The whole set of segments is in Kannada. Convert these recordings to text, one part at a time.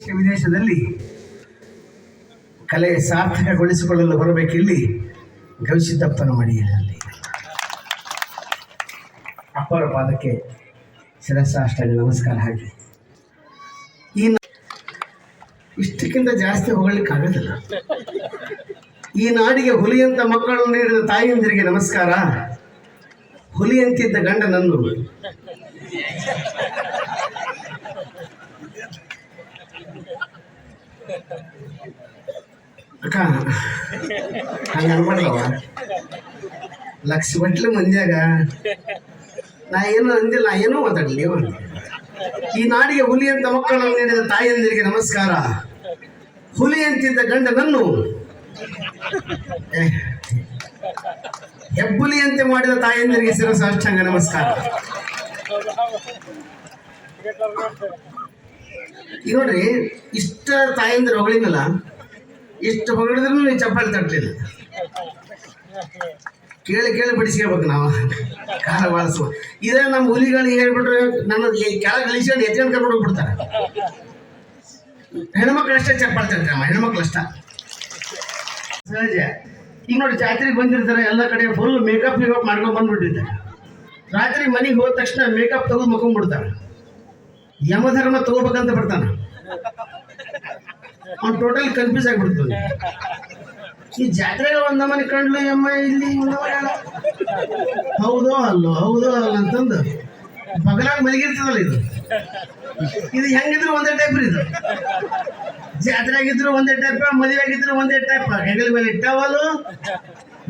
ವಿದೇಶದಲ್ಲಿ ಕಲೆ ಸಾರ್ಥಕಗೊಳಿಸಿಕೊಳ್ಳಲು ಬರಬೇಕಿಲ್ಲಿ ಗವಿಸಿದ್ದಪ್ಪನ ಮಡಿಯಲ್ಲಿ ಅಪ್ಪರ ಪಾದಕ್ಕೆ ಶಿರಸಾಷ್ಟಾಗ ನಮಸ್ಕಾರ ಹಾಕಿ. ಈ ಇಷ್ಟಕ್ಕಿಂತ ಜಾಸ್ತಿ ಹೋಗಲಿಕ್ಕಾಗೋದಿಲ್ಲ ಈ ನಾಡಿಗೆ ಹುಲಿಯಂತ ಮಕ್ಕಳನ್ನು ನೀಡಿದ ತಾಯಿಯಂದಿರಿಗೆ ನಮಸ್ಕಾರ. ಹುಲಿಯಂತಿದ್ದ ಗಂಡ ಅಕ್ಕ, ಹಂಗ ಅನ್ಬಾರ್ದವ ಲಕ್ಷ ಬಟ್ಲು ಮಂದ್ಯಾಗ ನಾ ಏನು ಅಂದಿಲ್ಲ, ನಾ ಏನೋ ಮಾತಾಡಲಿ ಈ ನಾಡಿಗೆ ಹುಲಿ ಅಂತ ಮಕ್ಕಳನ್ನು ನೀಡಿದ ತಾಯಿಯಂದಿರಿಗೆ ನಮಸ್ಕಾರ. ಹುಲಿ ಅಂತಿದ್ದ ಗಂಡ ನನ್ನು. ಹೆಬ್ಬುಲಿ ಹೆಬ್ಬುಲಿಯಂತೆ ಮಾಡಿದ ತಾಯಂದಿರಿಗೆ ಶಿರಸಾಷ್ಟಾಂಗ ನಮಸ್ಕಾರ. ಈಗ ನೋಡ್ರಿ ಇಷ್ಟ ತಾಯಂದಿರು ಹೊಗಳಿನಲ್ಲ ಇಷ್ಟು ಹೊಗಳಿದ್ರು ನೀವು ಚಪ್ಪಾಳಿ ತಟ್ಟಲಿಲ್ಲ ಕೇಳಿ ಕೇಳಿ ಬಿಡಿಸ್ಕೋಬೇಕು ನಾವು. ಕಾಲ ಬಳಸುವ. ಇದೇ ನಮ್ಮ ಹುಲಿಗಳಿಗೆ ಹೇಳ್ಬಿಟ್ರೆ ನನ್ನ ಕೆಳಗೆ ಇಳಿಸ್ಕೊಂಡು ಎತ್ಕೊಂಡು ಕರ್ಕೊಂಡು ಹೋಗ್ಬಿಡ್ತಾರೆ. ಹೆಣ್ಮಕ್ಳು ಅಷ್ಟೇ ಚಪ್ಪಾಳಿ ತಟ್ಟಮ್ಮ ಹೆಣ್ಮಕ್ಳು ಅಷ್ಟ. ಸಹಜ. ಈಗ ನೋಡಿ, ಜಾತ್ರೆಗೆ ಬಂದಿರ್ತಾರೆ, ಎಲ್ಲ ಕಡೆ ಫುಲ್ ಮೇಕಪ್ ಮೇಕಪ್ ಮಾಡ್ಕೊಂಡು ಬಂದ್ಬಿಟ್ಟಿರ್ತಾರೆ. ರಾತ್ರಿ ಮನೆಗೆ ಹೋದ ತಕ್ಷಣ ಮೇಕಪ್ ತೆಗೆದು ಮಕ್ಕೊಂಡ್ಬಿಡ್ತಾರೆ. ಯಮಧರ್ಮ ತಗೋಬೇಕಂತ ಬರ್ತಾನ? ಅವ್ನು ಟೋಟಲ್ ಕನ್ಫ್ಯೂಸ್ ಆಗಿಬಿಡ್ತಾನೆ. ಈ ಜಾತ್ರೆಗೆ ಒಂದ ನಮನೆ ಕಂಡ್ಲು ಯಮ್ಮ ಇಲ್ಲಿ. ಹೌದೋ ಅಲ್ಲೋ, ಹೌದೋ ಅಲ್ಲ ಅಂತಂದು ಬಗಲಾಗ ಮಲಗಿರ್ತದಲ್ಲ ಇದು. ಇದು ಹೆಂಗಿದ್ರು ಒಂದೇ ಟೈಪ್ ಇದು. ಜಾತ್ರೆ ಆಗಿದ್ರು ಒಂದೇ ಟೈಪ್ ಮದುವೆ ಆಗಿದ್ರು ಒಂದೇ ಟೈಪ್ ಹೆಗಲ ಮೇಲೆ ಟವಲು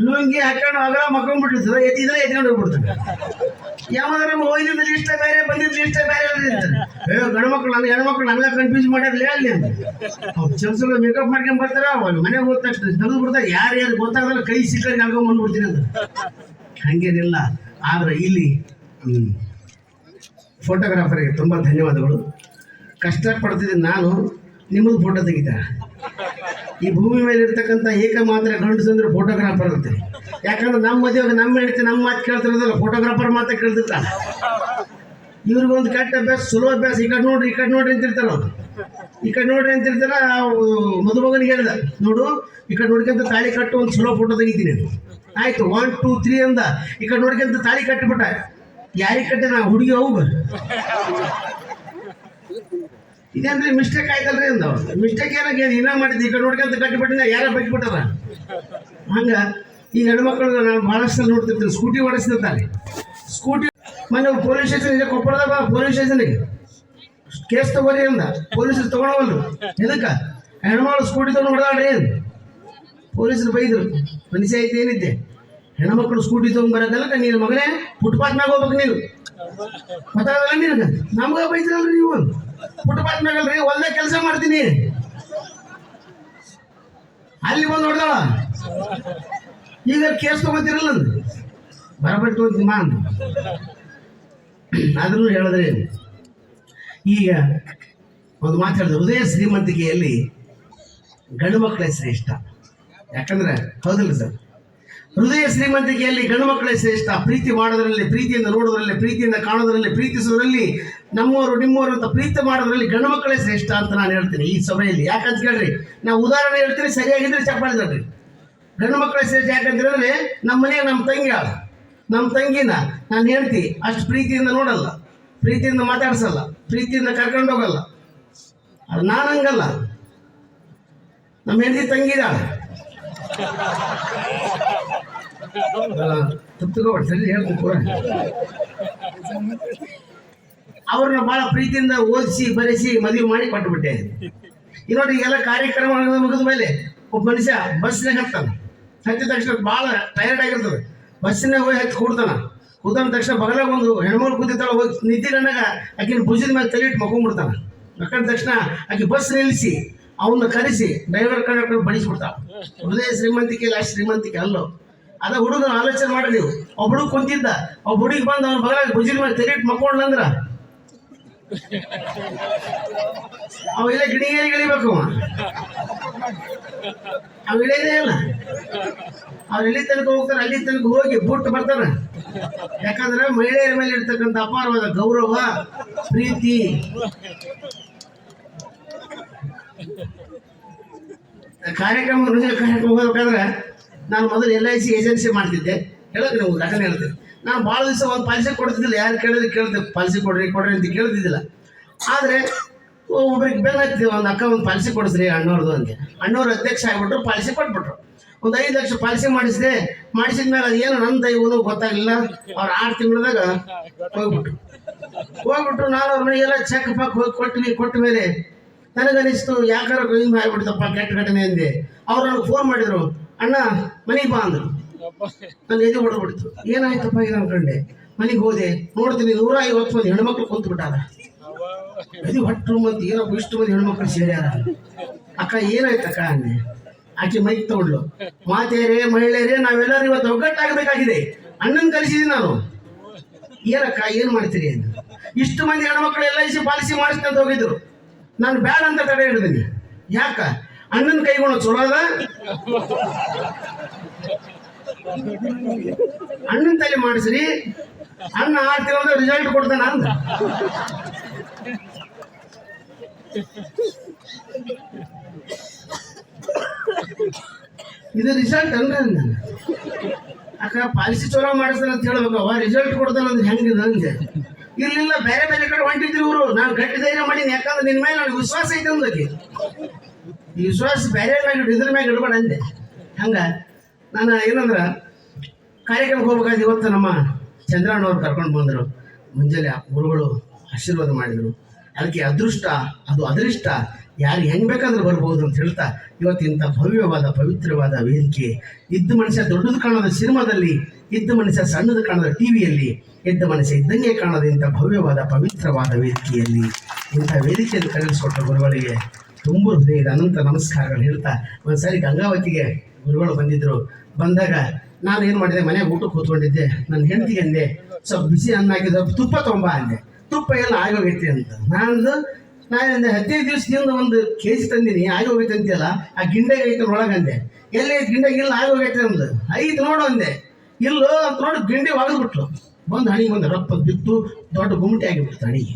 ಲುಂಗಿ ಹಾಕೊಂಡು ಅಗಲ ಮಕ್ಕೊಂಡ್ಬಿಟ್ಟಿರ್ತದೆ ಎತ್ತಿದ್ರೆ ಎತ್ಕೊಂಡು ಹೋಗ್ಬಿಡ್ತಾರೆ ಯಾವಾಗ ನಮ್ಮ ಹೋಗಿದ್ದ ಲಿಸ್ಟ್ ಬೇರೆ, ಬಂದಿದ್ದ ಲಿಸ್ಟ್ ಬೇರೆ ಇರ್ತಾರೆ ಅಯ್ಯೋ, ಗಂಡು ಮಕ್ಳು ನನ್ನ ಹೆಣ್ಮಕ್ಳು ನನಗೆ ಕನ್ಫ್ಯೂಸ್ ಮಾಡಿರ್ಲಿ ಅಲ್ಲಿ? ಚಲ್ಸಲ ಮೇಕಪ್ ಮಾಡ್ಕೊಂಡ್ ಬರ್ತಾರ? ಅವ್ರು ಮನೆಗೆ ಹೋದ ತಕ್ಷಣ ತೆಗೆದು ಯಾರು ಯಾರು ಗೊತ್ತಾಗಲ್ಲ, ಕೈ ಸಿಕ್ಕಲ್ಲಿ ನಡ್ಕೊಂಡ್ ಬಂದ್ಬಿಡ್ತೀನಿ ಅಂತ. ಹಂಗೇನಿಲ್ಲ. ಆದ್ರೆ ಇಲ್ಲಿ ಫೋಟೋಗ್ರಾಫರ್ಗೆ ತುಂಬ ಧನ್ಯವಾದಗಳು. ಕಷ್ಟಪಡ್ತಿದ್ದೀನಿ ನಾನು. ನಿಮ್ಮದು ಫೋಟೋ ತೆಗಿತಾರೆ ಈ ಭೂಮಿ ಮೇಲೆ ಇರ್ತಕ್ಕಂಥ ಏಕ ಮಾತ್ರ ಗಂಡಸು ಅಂದ್ರೆ ಫೋಟೋಗ್ರಾಫರ್ ಅಂತ. ಯಾಕಂದ್ರೆ ನಮ್ಮ ಮದುವೆಗೆ ನಮ್ಮ ಹೆಂಡತಿ ನಮ್ಮ ಮಾತು ಕೇಳ್ತಿರೋದಲ್ಲ ಫೋಟೋಗ್ರಾಫರ್ ಮಾತ್ರ ಕೇಳ್ತಿರ್ತಾನೆ ಇವ್ರಿಗೊಂದು ಕೆಟ್ಟ ಅಭ್ಯಾಸ, ಸುಲಭ ಅಭ್ಯಾಸ, ಈ ಕಡೆ ನೋಡ್ರಿ, ಈ ಕಡೆ ನೋಡ್ರಿ ಅಂತಿರ್ತಾರ ಅವ್ರು. ಈ ಕಡೆ ನೋಡ್ರಿ ಅಂತಿರ್ತಾರ ಮದುಮಗನಿಗೆ ಹೇಳ್ದ, ನೋಡು, ಈ ಕಡೆ ನೋಡ್ಕೊಂತ ತಾಳಿ ಕಟ್ಟು ಒಂದು ಸುಲಭ ಫೋಟೋ ತೆಗಿತೀನಿ ಆಯಿತು ಒನ್ ಟೂ ತ್ರೀ ಅಂದ, ಈ ಕಡೆ ನೋಡ್ಕೊಂತ ತಾಳಿ ಕಟ್ಟಿಬಿಟ್ಟ. ಯಾರಿಗೆ ಕಟ್ಟೆ ನಾ ಹುಡುಗಿ ಹೋಗ. ಇದೇನ್ರಿ ಮಿಸ್ಟೇಕ್ ಆಯ್ತಲ್ರಿ ಅಂದ? ಮಿಸ್ಟೇಕ್ ಏನಾಗಿ ಇನ್ನ ಮಾಡಿದ್ದು, ಈ ಕಡೆ ನೋಡ್ಕೊಂತ ಕಟ್ಟಿಬಿಟ್ಟಿನ ಯಾರ ಬೈಕ್ಬಿಟ್ಟಾರ ಹಂಗ, ಈ ಹೆಣ್ಮಕ್ಳು ನಾನು ಭಾಳಷ್ಟು ನೋಡ್ತಿರ್ತೀನಿ. ಸ್ಕೂಟಿ ಓಡಿಸ್ತಿರ್ತಾರೆ ಸ್ಕೂಟಿ ಮನೆ ಪೊಲೀಸ್ ಸ್ಟೇಷನ್ ಇದೆ ಬಾ ಪೊಲೀಸ್ ಸ್ಟೇಷನ್ಗೆ ಕೇಸ್ ತಗೋರಿ ಅಂದ. ಪೊಲೀಸರು ತಗೊಳವಲ್ರು ಎದಕ್ಕೆ? ಹೆಣ್ಮಕ್ಳು ಸ್ಕೂಟಿ ತಗೊಂಡು ಹೊಡೆದಾಡ್ರಿ ಪೊಲೀಸರು ಬೈದ್ರು. ಮನಸ್ಸೆ ಐತೆ ಏನಿದ್ದೆ ಹೆಣ್ಮಕ್ಳು ಸ್ಕೂಟಿ ತಗೊಂಡ್ ಬರೋದಲ್ಲ ನೀನು ಮಗನೇ ಫುಟ್ಪಾತ್ ಮ್ಯಾಗ ಹೋಗ್ಬೇಕು ನೀನು. ಗೊತ್ತಾಗಲ್ಲ ನಿನಗೆ? ನಮ್ಗೆ ಬೈದ್ರಲ್ರಿ ನೀವು? ಫುಟ್ಪಾತ್ ಕೆಲಸ ಮಾಡ್ತೀನಿ. ಅಲ್ಲಿ ಬಂದು ಹೊಡೆದಾಳ ಈಗ ಕೇಸ್ ತಗೋತಿರಲ್ಲ ಬರಬೇಕು ತಗೋತೀನಿ ಮಾ ಅಂದ ಆದ್ರೂ ಹೇಳಿದ್ರೆ, ಈಗ ಒಂದು ಮಾತಾಡಿದ್ರೆ ಹೃದಯ ಶ್ರೀಮಂತಿಕೆಯಲ್ಲಿ ಗಂಡು ಮಕ್ಕಳ ಶ್ರೇಷ್ಠ. ಯಾಕಂದ್ರೆ ಹೌದಿಲ್ಲ ಸರ್? ಹೃದಯ ಶ್ರೀಮಂತಿಕೆಯಲ್ಲಿ ಗಂಡು ಮಕ್ಕಳೇ ಶ್ರೇಷ್ಠ. ಪ್ರೀತಿ ಮಾಡೋದ್ರಲ್ಲಿ, ಪ್ರೀತಿಯಿಂದ ನೋಡೋದ್ರಲ್ಲಿ, ಪ್ರೀತಿಯಿಂದ ಕಾಣೋದ್ರಲ್ಲಿ ಪ್ರೀತಿಸೋದ್ರಲ್ಲಿ ನಮ್ಮವರು, ನಿಮ್ಮವರು ಅಂತ ಪ್ರೀತಿ ಮಾಡೋದ್ರಲ್ಲಿ ಗಂಡು ಮಕ್ಕಳೇ ಶ್ರೇಷ್ಠ ಅಂತ ನಾನು ಹೇಳ್ತೀನಿ ಈ ಸಭೆಯಲ್ಲಿ. ಯಾಕಂತ ಕೇಳ್ರಿ, ನಾವು ಉದಾಹರಣೆ ಹೇಳ್ತೀನಿ, ಸರಿಯಾಗಿದ್ರೆ ಚಪ್ಪಾಳಿ ತಡ್ರಿ ಗಂಡು ಮಕ್ಕಳೇ ಶ್ರೇಷ್ಠ ಯಾಕಂತ ಹೇಳಿದ್ರೆ ನಮ್ಮ ಮನೆಗೆ ನಮ್ಮ ತಂಗಿ ಆಳ. ನಮ್ಮ ತಂಗಿನ ನಾನು ಹೇಳ್ತಿ, ಅಷ್ಟು ಪ್ರೀತಿಯಿಂದ ನೋಡಲ್ಲ, ಪ್ರೀತಿಯಿಂದ ಮಾತಾಡ್ಸಲ್ಲ, ಪ್ರೀತಿಯಿಂದ ಕರ್ಕೊಂಡು ಹೋಗಲ್ಲ. ಅದು ನಾನು ಹಂಗಲ್ಲ. ನಮ್ಮ ಹೆಂಡತಿ ತಂಗಿದಾಳ ತಪ್ಪಿಕೋಬೇಡ ಸರಿ, ಹೇಳ್ತೀನಿ ಪೂರ ಅವ್ರನ್ನ ಬಹಳ ಪ್ರೀತಿಯಿಂದ ಓದಿಸಿ, ಬರೆಸಿ ಮದುವೆ ಮಾಡಿ ಕೊಟ್ಟುಬಿಟ್ಟೆ. ಈಗ ಈಗೆಲ್ಲ ಕಾರ್ಯಕ್ರಮ ಮುಗಿದ ಮೇಲೆ ಒಬ್ಬ ಮನುಷ್ಯ ಬಸ್ನಾಗ ಹತ್ತಾನ ಹತ್ತಿದ ತಕ್ಷಣ ಭಾಳ ಟೈರ್ಡ್ ಆಗಿರ್ತದೆ. ಬಸ್ಸಿನಾಗ ಹೋಗಿ ಹತ್ತಿ ಕೂಡ್ತಾನ. ಕೂತಾನ ತಕ್ಷಣ ಬಗಲಾಗ ಒಂದು ಹೆಣ್ಮಗಳು ಕೂತಿರ್ತಾಳ, ಹೋಗಿ ಕಂಡಾಗ ಆಕಿನ ಭುಜದ ಮೇಲೆ ತಲೆ ಇಟ್ಟು ಮಕ್ಕೊಂಡ್ಬಿಡ್ತಾನ ಮಕ್ಕಂಡ ತಕ್ಷಣ ಆಕೆ ಬಸ್ ನಿಲ್ಲಿಸಿ ಅವನ್ನ ಕರೆಸಿ ಡ್ರೈವರ್ ಕಂಡಕ್ಟರ್ ಬಡಿಸ್ಬಿಡ್ತಾಳ. ಹೃದಯ ಶ್ರೀಮಂತಿಕೆ ಇಲ್ಲ, ಶ್ರೀಮಂತಿಕೆ ಅಲ್ಲೋ. ಅದ ಹುಡುಗನ ಆಲೋಚನೆ ಮಾಡಿ ನೀವು. ಒಬ್ಬ ಹುಡುಗ ಕುಂತಿದ್ದ, ಒಬ್ಬ ಹುಡುಗಿ ಬಂದು ಅವ್ನ ಬಗಲಾಗ ಭುಜದ ಮೇಲೆ ಇಟ್ಟು ಮಕ್ಕೊಂಡ್ಲಂದ್ರ ಅವ ಇಲ್ಲ ಗಿಣಿಗೇರಿ ಗಿಳಿಬೇಕು. ಅವ ಇಳಿಯದೇ ಇಲ್ಲ. ಅವ್ರು ಎಲ್ಲಿ ತನಕ ಹೋಗ್ತಾರೆ ಅಲ್ಲಿ ತನಕ ಹೋಗಿ ಬುಟ್ಟು ಬರ್ತಾರೆ. ಯಾಕಂದ್ರೆ ಮಹಿಳೆಯರ ಮೇಲೆ ಇರ್ತಕ್ಕಂಥ ಅಪಾರವಾದ ಗೌರವ, ಪ್ರೀತಿ. ಕಾರ್ಯಕ್ರಮ ಕಾರ್ಯಕ್ರಮ ಹೋಗ್ಬೇಕಾದ್ರೆ ನಾನು ಮೊದಲು ಎಲ್ ಐ ಸಿ ಏಜೆನ್ಸಿ ಮಾಡ್ತಿದ್ದೆ. ಹೇಳೋದು ನೀವು ಘಟನೆ ಹೇಳ್ತೀನಿ. ನಾನು ಭಾಳ ದಿವಸ ಒಂದು ಪಾಲಿಸಿ ಕೊಡ್ತಿದ್ದಿಲ್ಲ. ಯಾರು ಕೇಳಿದ್ರೆ ಕೇಳ್ತಿದ್ದೆ ಪಾಲಿಸಿ ಕೊಡ್ರಿ ಕೊಡ್ರಿ ಅಂತ ಕೇಳ್ತಿದ್ದಿಲ್ಲ. ಆದರೆ ಒಬ್ರಿಗೆ ಬೇಕಾಗ್ತಿದೆ ಒಂದು ಅಕ್ಕ ಒಂದು ಪಾಲಿಸಿ ಕೊಡಿಸ್ರಿ ಅಣ್ಣವ್ರದ್ದು ಅಂತ. ಅಣ್ಣವ್ರು ಅಧ್ಯಕ್ಷ ಆಗಿಬಿಟ್ರು, ಪಾಲಿಸಿ ಕೊಟ್ಬಿಟ್ರು. ಒಂದು ಐದು ಲಕ್ಷ ಪಾಲಿಸಿ ಮಾಡಿಸಿದೆ, ಮಾಡಿಸಿದ ಮೇಲೆ ಅದು ಏನು ನನ್ನ ದೈವನು ಗೊತ್ತಾಗಲಿಲ್ಲ. ಅವ್ರು ಆರು ತಿಂಗಳದಾಗ ಹೋಗ್ಬಿಟ್ರು. ಹೋಗ್ಬಿಟ್ರು, ನಾನು ಅವ್ರ ಮನೆಗೆಲ್ಲ ಚೆಕ್ ಪಕ್ ಹೋಗಿ ಕೊಟ್ವಿ, ಕೊಟ್ಟ ಮೇಲೆ ನನಗನಿಸ್ತು ಯಾಕಾರ ಹಿಂಗೆ ಕೆಟ್ಟ ಘಟನೆ ಅಂದೆ. ಅವ್ರು ನನಗೆ ಫೋನ್ ಮಾಡಿದ್ರು, ಅಣ್ಣ, ಮನೆಗೆ ಬಾ ಅಂದ್ರು. ನನ್ನ ಎದೆ ಹೊಡೆದ್ಬಿಡ್ತು. ಏನಾಯ್ತಪ್ಪ ಇದು ಅನ್ಕೊಂಡೆ ಮನೆಗೆ ಹೋದೆ. ನೋಡ್ತೀನಿ ನೂರ ಐವತ್ತು ಮಂದಿ ಹೆಣ್ಮಕ್ಳು ಕುಂತು ಬಿಟ್ಟಾರ ಇದು ಹೊಟ್ಟರು ಮಂದಿ ಏನಪ್ಪ ಇಷ್ಟು ಮಂದಿ ಹೆಣ್ಮಕ್ಳು ಸೇರ್ಯಾರ? ಅಕ್ಕ, ಏನಾಯ್ತಕ್ಕ ಅಂದೆ. ಆಕೆ ಮೈಕ್ ತಗೊಂಡ್ಲು ಮಾತೆಯರೇ ಮಹಿಳೆಯರೇ, ನಾವೆಲ್ಲರೂ ಇವತ್ತು ಒಗ್ಗಟ್ಟಾಗಬೇಕಾಗಿದೆ. ಅಣ್ಣನ ಕಲಿಸಿದೀನಿ ನಾನು. ಏನಕ್ಕ, ಏನು ಮಾಡ್ತೀರಿ ಅಂತ ಇಷ್ಟು ಮಂದಿ ಹೆಣ್ಮಕ್ಳು ಎಲ್ಲ ಇಸಿ ಪಾಲಿಸಿ ಮಾಡಿಸ್ಕೊಂತ ಹೋಗಿದ್ರು. ನಾನು ಬ್ಯಾಡ ಅಂತ ತಡೆ ಹಿಡಿದೀನಿ. ಯಾಕ? ಅಣ್ಣನ ಕೈಗುಣ ಚಲೋ ಅದ ಅಣ್ಣನ ತಲೆ ಮಾಡಿಸ್ರಿ. ಅಣ್ಣ ಆರು ತಿಂಗಳ ರಿಸಲ್ಟ್ ಕೊಡ್ತಾನ ಅಂತ ಇದು ರಿಸಲ್ಟ್ ಅಂದ್ರೆ ಅಕ್ಕ ಪಾಲಿಸಿ ಚಲೋ ಮಾಡಿಸ್ತಾನೆ ಅಂತ ಹೇಳ್ಬೇಕು. ಅವ ರಿಸಲ್ಟ್ ಕೊಡ್ತಾನೆ ಅಂದ್ರೆ ಹೆಂಗಿದೆ ಅಂದೆ. ಇರ್ಲಿಲ್ಲ ಬೇರೆ ಬೇರೆ ಕಡೆ ಹೊಂಟಿದ್ರು ಇವರು. ನಾನು ಗಟ್ಟಿ ಧೈರ್ಯ ಮಾಡೀನಿ. ಯಾಕಂದ್ರೆ ನಿನ್ನ ಮೇಲೆ ನನಗೆ ವಿಶ್ವಾಸ ಐತೆ ಅಂದಕ್ಕೆ ಈ ವಿಶ್ವಾಸ ಬೇರೆ ಮ್ಯಾಗ ಇದ್ರ ಮ್ಯಾಗ ಇಡ್ಬೇಡ ಅಂದೆ. ಹಂಗ? ನಾನು ಏನಂದ್ರೆ ಕಾರ್ಯಕ್ರಮಕ್ಕೆ ಹೋಗ್ಬೇಕಾದ್ರೆ ಇವತ್ತು ನಮ್ಮ ಚಂದ್ರಣ್ಣವ್ರು ಕರ್ಕೊಂಡು ಬಂದರು. ಮುಂಜಾನೆ ಗುರುಗಳು ಆಶೀರ್ವಾದ ಮಾಡಿದರು. ಅದಕ್ಕೆ ಅದೃಷ್ಟ, ಅದು ಅದೃಷ್ಟ. ಯಾರು ಹೆಂಗ್ ಬೇಕಾದ್ರೂ ಬರ್ಬೋದು ಅಂತ ಹೇಳ್ತಾ ಇವತ್ತಿಂಥ ಭವ್ಯವಾದ, ಪವಿತ್ರವಾದ ವೇದಿಕೆ. ಇದ್ದ ಮನುಷ್ಯ ದೊಡ್ಡದು ಕಾಣೋದ ಸಿನಿಮಾದಲ್ಲಿ, ಇದ್ದ ಮನುಷ್ಯ ಸಣ್ಣದು ಕಾಣೋದ ಟಿವಿಯಲ್ಲಿ ಇದ್ದ ಮನುಷ್ಯ ಇದ್ದಂಗೆ ಕಾಣೋದು ಇಂಥ ಭವ್ಯವಾದ, ಪವಿತ್ರವಾದ ವೇದಿಕೆಯಲ್ಲಿ. ಇಂಥ ವೇದಿಕೆಯನ್ನು ಕಲಿಸ್ಕೊಟ್ಟ ಗುರುಗಳಿಗೆ ತುಂಬ ಹೃದಯದ ಅನಂತ ನಮಸ್ಕಾರಗಳು ಹೇಳ್ತಾ ಒಂದ್ಸರಿ ಗಂಗಾವತಿಗೆ ಗುರುಗಳು ಬಂದಿದ್ರು. ಬಂದಾಗ ನಾನು ಏನು ಮಾಡಿದೆ ಮನೆಗೆ ಊಟ ಕೂತ್ಕೊಂಡಿದ್ದೆ. ನನ್ನ ಹೆಂಡತಿ ಅಂದೆ, ಸ್ವಲ್ಪ ಬಿಸಿ ಅನ್ನ ಹಾಕಿದ ತುಪ್ಪ ತೊಂಬ ಅಂದೆ. ತುಪ್ಪ ಎಲ್ಲ ಆಗೋಗೈತಿ ಅಂತ. ನಾನು ನಾನು ಹದಿನೈದು ದಿವಸದಿಂದ ಒಂದು ಕೆ ಜಿ ತಂದೀನಿ, ಆಗೋಗೈತೆ ಅಂತೀಯಲ್ಲ, ಆ ಗಿಂಡೆ ಐತೆ ಒಳಗಂದೆ ಎಲ್ಲಿ ಗಿಂಡೆಗೆ ಇಲ್ಲ ಆಗೋಗೈತೆ ಅಂದು. ಐದು ನೋಡು ಅಂದೆ. ಇಲ್ಲೋ ಅಂತ ನೋಡಿ, ಗಿಂಡಿ ಒಳಗ್ಬಿಟ್ಲು ಬಂದು ಹಣಿ ಬಂದು ರಪ್ಪ ಬಿತ್ತು, ದೊಡ್ಡ ಗುಮ್ಟಿ ಆಗಿಬಿಡ್ತು ಹಣಿಗೆ.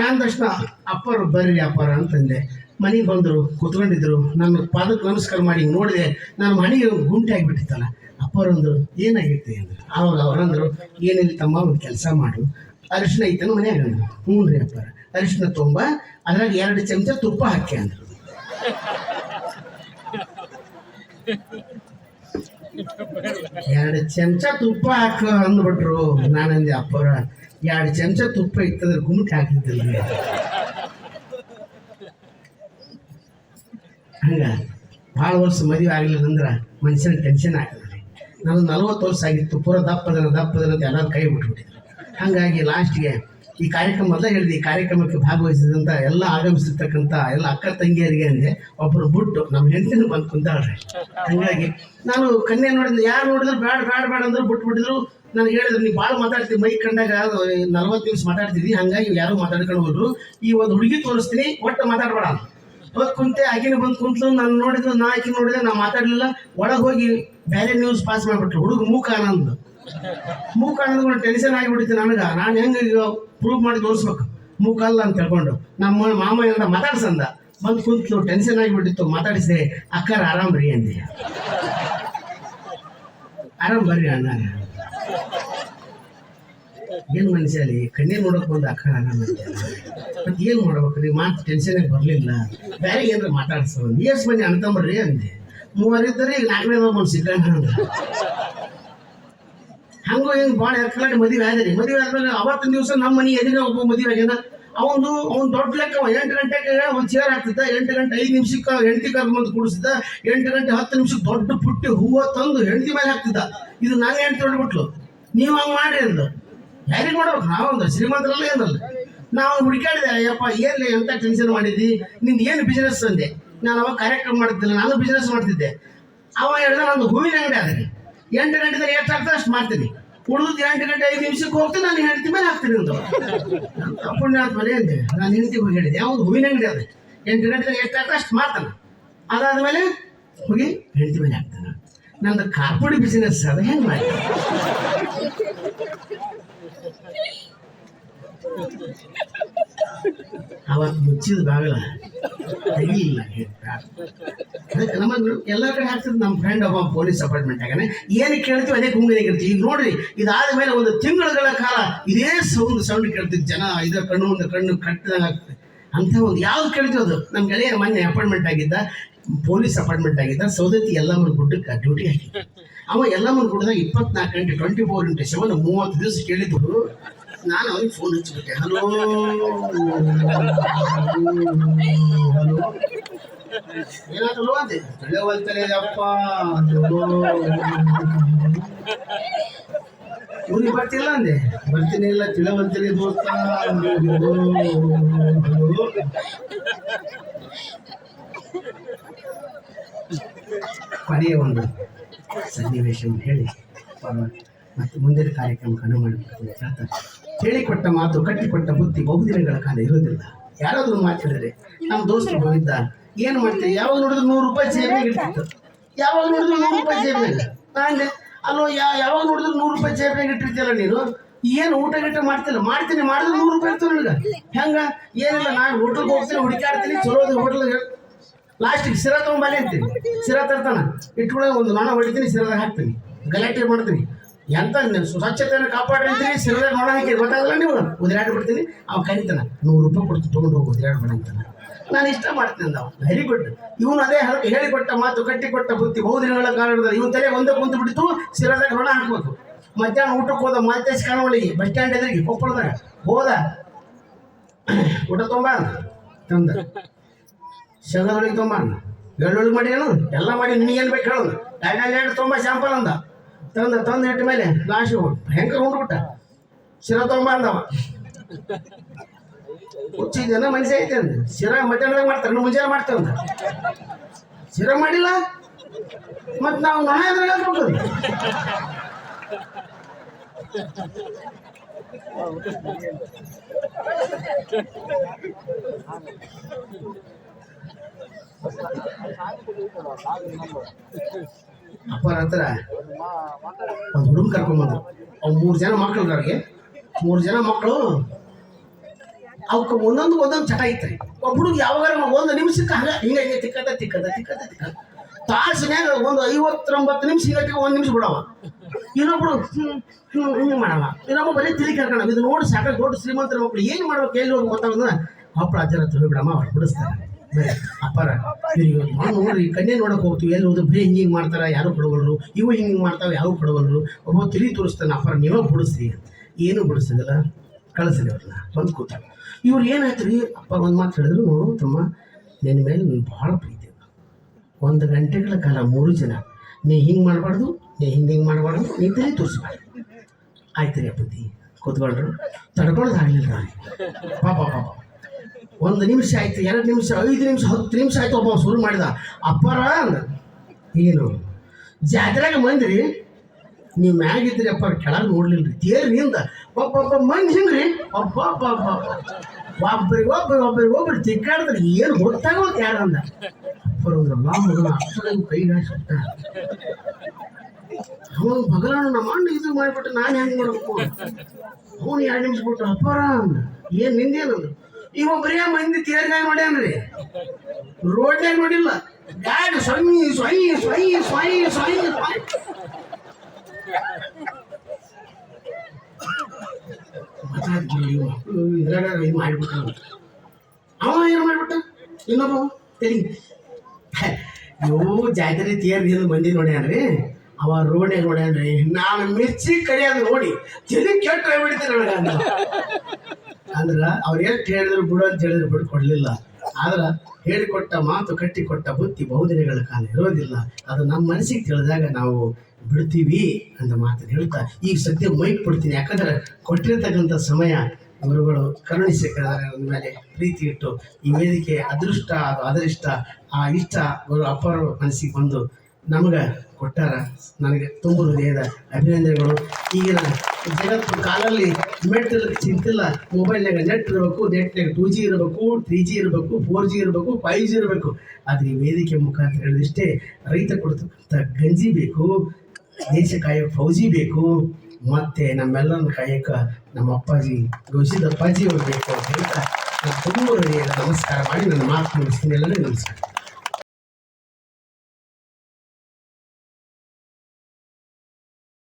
ನಾನು ತಕ್ಷಣ, ಅಪ್ಪರು ಬರ್ರಿ, ಅಪ್ಪರ ಅಂತಂದೆ. ಮನೆಗೆ ಬಂದರು, ಕುತ್ಕೊಂಡಿದ್ರು, ನನ್ನ ಪಾದಕ್ಕೆ ನಮಸ್ಕಾರ ಮಾಡಿ ನೋಡಿದೆ, ನನ್ನ ಮನೆಗೆ ಗುಂಟೆ ಆಗಿಬಿಟ್ಟಿತ್ತಲ್ಲ, ಅಪ್ಪರಂದ್ರು ಏನಾಗಿತ್ತು ಅಂದ್ರೆ. ಆವಾಗ ಅವರಂದರು ಏನಿಲ್ಲ ತಮ್ಮ ಒಂದು ಕೆಲಸ ಮಾಡು. ಅರಿಶಿನ ಐತನ ಮನ್ಯಾಗ ಹ್ಞೂ ರೀ ಅಪ್ಪಾರ ಅರಿಶಿನ ತುಂಬ, ಅದ್ರಾಗ ಎರಡು ಚಮಚ ತುಪ್ಪ ಹಾಕಿ ಅಂದರು. ಎರಡು ಚಮಚ ತುಪ್ಪ ಹಾಕ ಅಂದ್ಬಿಟ್ರು, ನಾನಂದೆ ಅಪ್ಪರ ಎರಡು ಚಮಚ ತುಪ್ಪ ಇತ್ತಂದ್ರೆ ಗುಮ್ಟಿ ಹಾಕಿದ್ದಿಲ್ರಿ ಹಂಗ ಭಾಳ ವರ್ಷ ಮದುವೆ ಆಗಲಿಲ್ಲ ಅಂದ್ರೆ ಮನುಷ್ಯನ ಟೆನ್ಷನ್ ರೀ ನಾನು ನಲ್ವತ್ತು ವರ್ಷ ಆಗಿತ್ತು, ಪೂರ ದಪ್ಪದನ ದಪ್ಪದನ ಅಂತ ಎಲ್ಲರೂ ಕೈ ಬಿಟ್ಬಿಟ್ಟಿದ್ರು. ಹಾಗಾಗಿ ಲಾಸ್ಟ್ಗೆ ಈ ಕಾರ್ಯಕ್ರಮ ಎಲ್ಲ ಹೇಳಿದೆ, ಈ ಕಾರ್ಯಕ್ರಮಕ್ಕೆ ಭಾಗವಹಿಸಿದಂಥ ಎಲ್ಲ ಆಗಮಿಸಿರ್ತಕ್ಕಂಥ ಎಲ್ಲ ಅಕ್ಕ ತಂಗಿಯರಿಗೆ ಅಂದರೆ ಒಬ್ಬರು ಬಿಟ್ಟು ನಮ್ಮ ಹೆಂಡತಿನ ಬಂದು ಕುಂತಾಳ್ರಿ. ಹಾಗಾಗಿ ನಾನು ಕನ್ಯೆ ನೋಡಿದ್ರೆ ಯಾರು ನೋಡಿದ್ರು ಬೇಡ ಬೇಡ ಬೇಡ ಅಂದ್ರೆ ಬಿಟ್ಬಿಟ್ಟಿದ್ರು. ನನಗೆ ಹೇಳಿದ್ರು ನೀವು ಭಾಳ ಮಾತಾಡ್ತೀವಿ ಮೈ ಕಂಡಾಗ ನಲ್ವತ್ತು ನಿಮಿಷ ಮಾತಾಡ್ತಿದ್ವಿ ಹಾಗಾಗಿ ಯಾರು ಮಾತಾಡ್ಕೊಂಡು ಹೋದ್ರು. ಈ ಒಂದು ಹುಡುಗಿ ತೋರಿಸ್ತೀನಿ, ಒಟ್ಟು ಮಾತಾಡಬೇಡ ಹೋಗಿ ಕುಂತೆ ಆಕಿನ ಬಂದು ಕುಂತ್ಲು, ನಾನು ನೋಡಿದ್ರು ನಾ ಆಕಿ ನೋಡಿದೆ, ನಾ ಮಾತಾಡಲಿಲ್ಲ. ಒಳಗೆ ಹೋಗಿ ಬೇರೆ ನ್ಯೂಸ್ ಪಾಸ್ ಮಾಡ್ಬಿಟ್ರು. ಹುಡುಗ ಮೂಕ ಆನಂದ್. ಮೂಕ ಆನಂದ್ ಟೆನ್ಷನ್ ಆಗಿಬಿಟ್ಟಿತ್ತು ನನಗೆ. ನಾನು ಹೆಂಗೆ ಈಗ ಪ್ರೂವ್ ಮಾಡಿ ತೋರಿಸ್ಬೇಕು? ಮೂಕ ಅಲ್ಲ ಅಂತ ಹೇಳ್ಕೊಂಡು ನಮ್ಮ ಮಾಮ ಎಲ್ಲ ಮಾತಾಡ್ಸಂದ? ಬಂದು ಕುಂತು ಟೆನ್ಷನ್ ಆಗಿಬಿಟ್ಟಿತ್ತು. ಮಾತಾಡಿಸಿದೆ, ಅಕ್ಕರ, ಆರಾಮ್ ರೀ ಅಂದೆ. ಆರಾಮ್ ಬರ್ರಿ ಅಣ್ಣ. ಏನ್ ಮನುಷ್ಯ ಅಲ್ಲಿ? ಕಣ್ಣೇ ನೋಡಕ್ ಬಂದ ಅಕ್ಕ ಆರಾಮ ಮತ್ತೆ ಏನ್ ಮಾಡ್ಬೇಕ್ರಿ ಮಾತು ಟೆನ್ಷನ್ ಬರಲಿಲ್ಲ. ಬೇರೆ ಏನ್ರ ಮಾತಾಡ್ಸೋ ಎಸ್ ಮಂದಿ ಬಿಡ್ರಿ ಅಂದೆ. ಮೂವರಿದ್ದರೆ ಈಗ ನಾಲ್ಕನೇ ಒಂದು ಸಿಕ್ಕಂಗ ಹಂಗೋ ಹಂಗೂ ಹಿಂಗ್ ಭಾಳ ಎಕ್ಕಲಾಡಿ ಮದುವೆ ಆದ್ರಿ. ಮದುವೆ ಆದ್ಮೇಲೆ ಅವತ್ತಿನ ದಿವಸ ನಮ್ಮ ಮನೆ ಎದಿನ ಒಬ್ಬ ಮದುವೆ ಆಗ್ಯದ ಅವನು ಅವ್ನು ದೊಡ್ಡ ಲೆಕ್ಕ. ಎಂಟು ಗಂಟೆಗೆ ಒಂದು ಚೇರ್ ಹಾಕ್ತಿದ್ದ. ಎಂಟು ಗಂಟೆ ಐದು ನಿಮಿಷಕ್ಕೆ ಹೆಂಡತಿ ಕರ್ಕೊಂಡು ಕುಡಿಸಿದ್ದ ಎಂಟು ಗಂಟೆ ಹತ್ತು ನಿಮಿಷಕ್ಕೆ ದೊಡ್ಡ ಪುಟ್ಟಿ ಹೂವು ತಂದು ಹೆಂಡತಿ ಮೇಲೆ ಹಾಕ್ತಿದ್ದ. ಇದು ನಾನು ಹೆಂಡತಿ ಹೊಡ್ಬಿಟ್ಲು ನೀವು ಹಂಗೆ ಮಾಡ್ರಿ ಅಂದ ಯಾರಿಗೆ ಮಾಡ್ಬೇಕು? ನಾವೊಂದು ಶ್ರೀಮಂತರಲ್ಲ ಏನಲ್ಲ ನಾವು ಹುಡುಕಾಡಿದೆ, ಅಯ್ಯಪ್ಪ ಏನ್ಲೇ ಎಂತ ಟೆನ್ಷನ್ ಮಾಡಿದ್ದಿ? ನಿಂದು ಏನು ಬಿಸ್ನೆಸ್ ಅಂದೆ? ನಾನು ಅವಾಗ ಕಾರ್ಯಕ್ರಮ ಮಾಡ್ತಿಲ್ಲ ನಾನು ಬಿಸ್ನೆಸ್ ಮಾಡ್ತಿದ್ದೆ. ಅವ ಹೇಳಿದ, ನಂದು ಹೂವಿನ ಅಂಗಡಿ ಅದ ಎಂಟು ಗಂಟೆದಾಗ ಎಷ್ಟು ಆಗ್ತದೆ ಅಷ್ಟು ಮಾಡ್ತೀನಿ. ಉಳಿದು ಎಂಟು ಗಂಟೆ, ಐದು ನಿಮಿಷಕ್ಕೆ ಹೋಗ್ತೀನಿ, ನಾನು ಹೆಂಡತಿ ಮೇಲೆ ಹಾಕ್ತೀನಿ ಅಂತ ಪುಣ್ಯ ಆದ್ಮೇಲೆ ಅಂದೆ, ನಾನು ಹೆಂಡತಿ ಹೋಗಿ ಹೇಳಿದೆ, ಯಾವ್ದು ಹೂವಿನ ಅಂಗಡಿ ಅದ? ಎಂಟು ಗಂಟೆದಾಗ ಎಷ್ಟು ಆಗ್ತದೆ ಅಷ್ಟು ಮಾಡ್ತಾನೆ. ಅದಾದ್ಮೇಲೆ ಹೋಗಿ ಹೆಂಡತಿ ಮೇಲೆ ಹಾಕ್ತಾನೆ. ನಂದು ಕಾರ್ಪೊಡಿ ಬಿಸಿನೆಸ್ ಅದು, ಹೆಂಗೆ ಮಾಡಿ ಅವತ್ತು ಮುಚ್ಚಿದ ಬಾಗಲ ತೆಗಿಲಿಲ್ಲ ಅದಕ್ಕೆ ನಮ್ಮ ಎಲ್ಲ ಕಡೆ ನಮ್ಮ ಫ್ರೆಂಡ್ ಒಬ್ಬ ಪೊಲೀಸ್ ಅಪಾರ್ಟ್ಮೆಂಟ್ ಆಗನೆ ಏನು ಕೇಳ್ತೀವಿ ಅದೇ ಗುಂಗಿನ ಕೇಳ್ತೀವಿ ಈಗ ನೋಡ್ರಿ, ಇದಾದ ಮೇಲೆ ಒಂದು ತಿಂಗಳುಗಳ ಕಾಲ ಇದೇ ಸೌಂಡ್ ಸೌಂಡ್ ಕೇಳ್ತಿದ್ದು ಜನ ಇದ ಕಣ್ಣು ಒಂದು ಕಣ್ಣು ಕಟ್ಟಿದಾಗ ಆಗ್ತದೆ. ಅಂತ ಒಂದು ಯಾವ್ದು ಕೇಳ್ತೀವಿ ಅದು. ನಮ್ಮ ಗೆಳೆಯ ಮೊನ್ನೆ ಅಪಾರ್ಟ್ಮೆಂಟ್ ಆಗಿದ್ದ ಪೊಲೀಸ್ ಅಪಾರ್ಟ್ಮೆಂಟ್ ಆಗಿದ್ದ, ಸೌದತ್ತಿ ಎಲ್ಲಮ್ಮನ ಗುಡ್ಡಕ್ಕೆ ಡ್ಯೂಟಿ ಹಾಕಿದ್ದ ಅವ ಎಲ್ಲಮ್ಮನ ಗುಡ್ಡದಾಗ ಇಪ್ಪತ್ನಾಲ್ಕು ಗಂಟೆ ಟ್ವೆಂಟಿ ಫೋರ್ ಇಂಟು ಸೆವೆನ್ ಮೂವತ್ತು ದಿವಸ ಕೇಳಿದ್ರು. ನಾನು ಅವನಿಗೆ ಫೋನ್ ಹಚ್ಚಿಬಿಟ್ಟೆ. ಹಲೋ ಹಲೋ ಏನಾದ್ರು ಅಂದೆ ತಿಳಿಯವಲ್ತಲೇ ಅಪ್ಪ ಊರಿಗೆ ಬರ್ತಿಲ್ಲ ಅಂದೆ? ಬರ್ತೀನಿ ಇಲ್ಲ ತಿಳಿಯವಲ್ತಲೇ ದೋಸ್ತ. ಕೊನೆಯ ಒಂದು ಸನ್ನಿವೇಶವನ್ನು ಹೇಳಿ. ಮತ್ತೆ ಮುಂದಿನ ಕಾರ್ಯಕ್ರಮಕ್ಕೆ ಅನುಮಾನ ಮಾಡಿಬಿಡ್ತೀನಿ ಹೇಳ್ತಾರೆ ಹೇಳಿಕೊಟ್ಟ ಮಾತು ಕಟ್ಟಿಕೊಟ್ಟ ಬುದ್ಧಿ ಬಹುದಿನಗಳ ಕಾಲ ಇರೋದಿಲ್ಲ ಯಾರಾದರೂ ಮಾತಾಡಿದ್ರೆ ನಮ್ಮ ದೋಸ್ತರು ಹೋಗಿದ್ದ ಏನು ಮಾಡ್ತೀವಿ ಯಾವಾಗ ನೋಡಿದ್ರು ನೂರು ರೂಪಾಯಿ ಜೇಬಿನಾಗ ಇಟ್ಟಿತ್ತು ಯಾವಾಗ ನೋಡಿದ್ರು ನೂರು ರೂಪಾಯಿ ಜೇಬಿನಾಗ ನಾನೇ ಅಲ್ಲೋ ಯಾ ಯಾವಾಗ ನೋಡಿದ್ರು ನೂರು ರೂಪಾಯಿ ಜೇಬಿನಾಗ ಇಟ್ಟಿರ್ತೀಯಲ್ಲ ನೀನು? ಏನು ಊಟ ಗೀಟ ಮಾಡ್ತಿಲ್ಲ? ಮಾಡ್ತೀನಿ ಮಾಡಿದ್ರೆ ನೂರು ರೂಪಾಯಿ ಇರ್ತದೆ ನನಗೆ. ಹೆಂಗ? ಏನಿಲ್ಲ ನಾನು ಹೋಟೆಲ್ಗೆ ಹೋಗ್ತೀನಿ ಹುಡುಕಾಡ್ತೀನಿ ಚಲೋ ಹೋಟೆಲ್ಗೆ ಲಾಸ್ಟಿಗೆ ಸಿರಾ ತೊಗೊಂಬಲ್ಲಿ ಅಂತೀನಿ. ಸಿರಾ ತರ್ತಾನ. ಇಟ್ಕೊಳ್ಳೋ ಒಂದು ನಾಣ ಹೊಡಿತೀನಿ ಸಿರಾದಾಗ ಹಾಕ್ತೀನಿ. ಗಲಾಟೆ ಮಾಡ್ತೀನಿ. ಎಂತ ನೀವು ಸ್ವಚ್ಛತೆಯನ್ನು ಕಾಪಾಡ್ರಿ ಸಿರದಾಗ ನೊಣ ಗೊತ್ತಾಗಲ್ಲ ನೀವು? ಉದಿರಾಡಿ ಬಿಡ್ತೀನಿ. ಅವ ಕರಿತಾನ, ನೂರು ರೂಪಾಯಿ ಕೊಡ್ತೀನಿ, ತೊಗೊಂಡು ಹೋಗಿ ಉದಿರಾಡ್ಬೇಡ ಅಂತಾನೆ. ನಾನು ಇಷ್ಟ ಮಾಡ್ತೀನಿ ಅಂದ ವೆರಿ ಗುಡ್ ಇವನು ಅದೇ ಹೇಳಿಕೊಟ್ಟ ಮಾತು, ಕಟ್ಟಿಕೊಟ್ಟ ಬುದ್ಧಿ ಬಹುದಿನಗಳ ಕಾರಣದಲ್ಲಿ ಇವನ್ ತಲೆ ಒಂದೇ ಕುಂತು ಬಿಡ್ತು ಸಿರದಾಗ ಋಣ ಹಾಕ್ಬೇಕು. ಮಧ್ಯಾಹ್ನ ಊಟಕ್ಕೆ ಹೋದ ಮಾಲ್ತೇಶ್ ಕಾಣವಳಿಗೆ ಬಸ್ ಸ್ಟ್ಯಾಂಡ್ ಎದುರಿಗೆ, ಕೊಪ್ಪಳದಾಗ, ಹೋದ. ಊಟ ತೊಂಬ ತಂದ. ಶೇಂಗಾದೊಳಗೆ ತೊಂಬ ಬೆಳ್ಳುಳ್ಳಿ ಮಾಡಿ ಎಲ್ಲ ಮಾಡಿ ನಿನಗೇನು ಬೇಕು ಹೇಳೋದು ಎರಡು ತೊಂಬ, ಶಾಂಪಲ್ ಅಂದ. ತಂದ, ತಂದು ಇಟ್ಟ ಮೇಲೆ ಲಾಸ್ಟ್ ಹೆಂಗೆ ಹೊಂದ್ಬಿಟ್ಟ? ಶಿರ ತಗೊಂಬಂದವ ಹುಚ್ಚಿ ಜನ ಐತೆ ಅಂದ. ಶಿರ ಮಧ್ಯಾಹ್ನದಾಗ ಮಾಡ್ತಾರೆ ಮುಂಜಾನೆ ಮಾಡ್ತೇವೆ ಅಂದ. ಶಿರ ಮಾಡಿಲ್ಲ? ಮತ್ತು ನಾವು ನೊಣ ಎದುರು ಹಾಕ್ಬೇಕು ಅಪ್ಪರ ಹತ್ರ ಒಂದು ಹುಡುಗ ಕರ್ಕೊಂಬಂದ್ರು ಅವು ಮೂರು ಜನ ಮಕ್ಕಳು ಅವ್ರಿಗೆ. ಮೂರು ಜನ ಮಕ್ಕಳು ಅವಕ್ಕೆ ಒಂದೊಂದು ಒಂದೊಂದು ಚಟ ಐತ್ರಿ ಒಬ್ಬ ಹುಡುಗ ಯಾವಾಗ ಒಂದು ನಿಮಿಷಕ್ಕೆ ಹಂಗ ಹಿಂಗೆ ಹಿಂಗೆ ತಿಕ್ಕದ ತಿಕ್ಕದ ತಿಕ್ಕದ ತಿಕ್ಕದ. ತಾಸಿನ್ಯಾಗ ಒಂದು ಐವತ್ತೊಂಬತ್ತು ನಿಮಿಷ ಹಿಂಗಕ್ಕೆ ಒಂದು ನಿಮಿಷ ಬಿಡವ. ಇನ್ನೊಬ್ರು ಹ್ಮ್, ಹಿಂಗೆ ಮಾಡವ ಇನ್ನೊಬ್ಬ ಬರೀ ತಿಳಿ ಕರ್ಕೊಂಡ ಇದು ನೋಡಿ ಸಾಕಾಗಿ ದೊಡ್ಡ ಶ್ರೀಮಂತರ ಮಕ್ಕಳು ಏನು ಮಾಡ್ಬೇಕು ಎಲ್ಲಿ ಹೋಗಿ ಗೊತ್ತಾಗ ಹಪ್ಪಳ ಅಜ್ಜರ ಬಿಡಮ್ಮ ಅವ್ರು ಬಿಡಿಸ್ತಾರೆ. ಅಪ್ಪಾರ, ನಾವು ನೋಡ್ರಿ ಕಣ್ಣೆ ನೋಡಕ್ ಹೋಗ್ತೀವಿ, ಎಲ್ಲಿ ಹೋದ್ರೆ ಬರೀ ಹಿಂಗೆ ಹಿಂಗೆ ಮಾಡ್ತಾರ, ಯಾರು ಕೊಡವಲ್ರು ಇವು ಹಿಂಗೆ ಹಿಂಗೆ ಮಾಡ್ತಾವೆ, ಯಾರು ಕೊಡವಲ್ರು ಒಬ್ಬ ತಿಳಿ ತೋರಿಸ್ತಾನೆ, ಅಪ್ಪಾರ, ನೀವೇ ಬಿಡಿಸ್ರಿ ಏನು ಬಿಡಿಸಿದಲ್ಲ ಕಳಿಸ್ರಿ ಅವ್ರನ್ನ, ಬಂದು ಕೂತ ಇವ್ರು ಏನಾಯ್ತು ರೀ ಅಪ್ಪ ಒಂದು ಮಾತು ಹೇಳಿದ್ರು ನೋಡು, ತಮ್ಮ ನಿನ್ನ ಮೇಲೆ ನೀನು ಭಾಳ ಪ್ರೀತಿ ಒಂದು ಗಂಟೆಗಳ ಕಾಲ ಮೂರು ಜನ, ನೀ ಹಿಂಗೆ ಮಾಡಬಾರ್ದು, ನೀ ಹಿಂಗೆ ಹಿಂಗೆ ಮಾಡಬಾರ್ದು, ನೀ ತಲೆ ತೋರಿಸ್ಬಾರ್ದು ಆಯ್ತು ರೀ ಅಪ್ಪತಿ ಕೂತ್ಕೊಳ್ರು ತಡ್ಕೊಳ್ಳೋದಾಗಲಿಲ್ಲ ಪಾಪ ಪಾಪ. ಒಂದು ನಿಮಿಷ ಆಯ್ತು, ಎರಡು ನಿಮಿಷ, ಐದು ನಿಮಿಷ, ಹತ್ತು ನಿಮಿಷ ಆಯ್ತು ಒಬ್ಬ ಶುರು ಮಾಡಿದ. ಅಪ್ಪರ ಅಂದ. ಏನು? ಜಾತ್ರೆಗೆ ಮಂದ್ರಿ ನೀವು ಮ್ಯಾಗಿದ್ರಿ ಅಪ್ಪ, ಕೆಳಗೆ ನೋಡ್ಲಿಲ್ಲ ರೀ ತೇರಿನಿಂದ ಒಬ್ಬ ಮಂದಿ ಹಿಂಗ್ರಿ, ಒಬ್ಬ ಒಬ್ಬ ಒಬ್ಬ ಒಬ್ಬರಿಗೆ ಒಬ್ಬ ಒಬ್ಬರಿಗೆ ಒಬ್ಬರು ತಿಕ್ಕಾಡಿದ್ರೆ ಏನು ಗೊತ್ತಾಗೋದು ಯಾರು ಅಂದ. ಕೈ ಅವನು ಬಗಲಣ್ಣ ನಮ್ಮ ಅಣ್ಣ ಇದು ಮಾಡಿಬಿಟ್ಟು ನಾನು ಹೆಂಗೆ ಮಾಡ್ಬೇಕು? ಅವನು ಎರಡು ನಿಮಿಷ ಬಿಟ್ಟು ಅಪ್ಪಾರ ಅಂದ. ಏನು ಇವ ಬರೀ ಮಂದಿ ತೇರ್ಗಾಯ ಮಾಡ್ಯಾನ್ರಿ ರೋಡ್ನಾಗ ನೋಡಿಲ್ಲ. ಗಾಡಿ ಸ್ವಾಮಿ ಸೊಯ್ ಸೊಯ್ ಮಾತಾಡ್ತೀವಿ ಇವ. ಇದ್ರಾಗ ಇದು ಮಾಡಿಬಿಟ್ಟ ಅವ ಏನು ಮಾಡಿಬಿಟ್ಟ? ಜಾತ್ರೆ ತೇರ್ ಮಂದಿ ನೋಡ್ಯಾನ್ರಿ ಅವ ರೋಡ್ನಾಗ ನೋಡ್ಯಾನ್ರಿ ನಾನು ಮಿರ್ಚಿ ಕಡಿಯೋದು ನೋಡಿ. ತಲೆ ಕೆಟ್ಟ ಬಿಡ್ತೀನಿ ನನಗೆ ಅಂದ್ರ ಅವ್ರು ಎಷ್ಟು ಹೇಳಿದ್ರು ಬಿಡು ಅಂತ ಹೇಳಿದ್ರು ಬಿಡು ಕೊಡ್ಲಿಲ್ಲ. ಆದ್ರ ಹೇಳಿಕೊಟ್ಟ ಮಾತು, ಕಟ್ಟಿಕೊಟ್ಟ ಬುದ್ಧಿ ಬಹುದಿನಗಳ ಕಾಲ ಇರೋದಿಲ್ಲ. ಅದು ನಮ್ಮ ಮನಸ್ಸಿಗೆ ತಿಳಿದಾಗ ನಾವು ಬಿಡ್ತೀವಿ ಅಂತ ಮಾತನ್ನು ಹೇಳ್ತಾ, ಈಗ ಸದ್ಯ ಮೈಕ್ ಬಿಡ್ತೀನಿ. ಯಾಕಂದ್ರೆ ಕೊಟ್ಟಿರ್ತಕ್ಕಂಥ ಸಮಯ ಗುರುಗಳು ಕರುಣಿಸಿ ಮೇಲೆ ಪ್ರೀತಿ ಇಟ್ಟು ಈ ವೇದಿಕೆ ಅದೃಷ್ಟ, ಅದು ಅದರಿಷ್ಟ ಆ ಇಷ್ಟ ಗುರು ಅಪ್ಪರ ಮನಸ್ಸಿಗೆ ಬಂದು ನಮಗೆ ಕೊಟ್ಟಾರ? ನನಗೆ ತುಂಬ ಹೃದಯದ ಅಭಿನಂದನೆಗಳು. ಈಗಿನ ಜಗತ್ತು ಕಾಲಲ್ಲಿ ಮೆಟ್ಟಿಲ್ ಚಿಂತಿಲ್ಲ. ಮೊಬೈಲ್ನಾಗ ನೆಟ್ ಇರಬೇಕು ನೆಟ್ನಾಗ ಟೂ ಜಿ ಇರಬೇಕು ತ್ರೀ ಜಿ ಇರಬೇಕು ಫೋರ್ ಜಿ ಇರಬೇಕು ಫೈವ್ ಜಿ ಇರಬೇಕು. ಆದರೆ ಈ ವೇದಿಕೆ ಮುಖಾಂತರ ಹೇಳಿದಿಷ್ಟೇ ರೈತ ಕೊಡ್ತಕ್ಕಂಥ ಗಂಜಿ ಬೇಕು, ದೇಶ ಕಾಯೋ ಫೌಜಿ ಬೇಕು, ಮತ್ತೆ ನಮ್ಮೆಲ್ಲರನ್ನ ಕಾಯಕ ನಮ್ಮ ಅಪ್ಪಾಜಿ ಗೌಸಿದ ಅಪ್ಪಾಜಿ ಅವ್ರು ಬೇಕು ಅಂತ ತುಂಬ ಹೃದಯದ ನಮಸ್ಕಾರ ಮಾಡಿ ನನ್ನ ಮಾತು ಮುಗಿಸ್ತೀನಿ. ಎಲ್ಲರಿಗೂ ನಮಸ್ಕಾರ.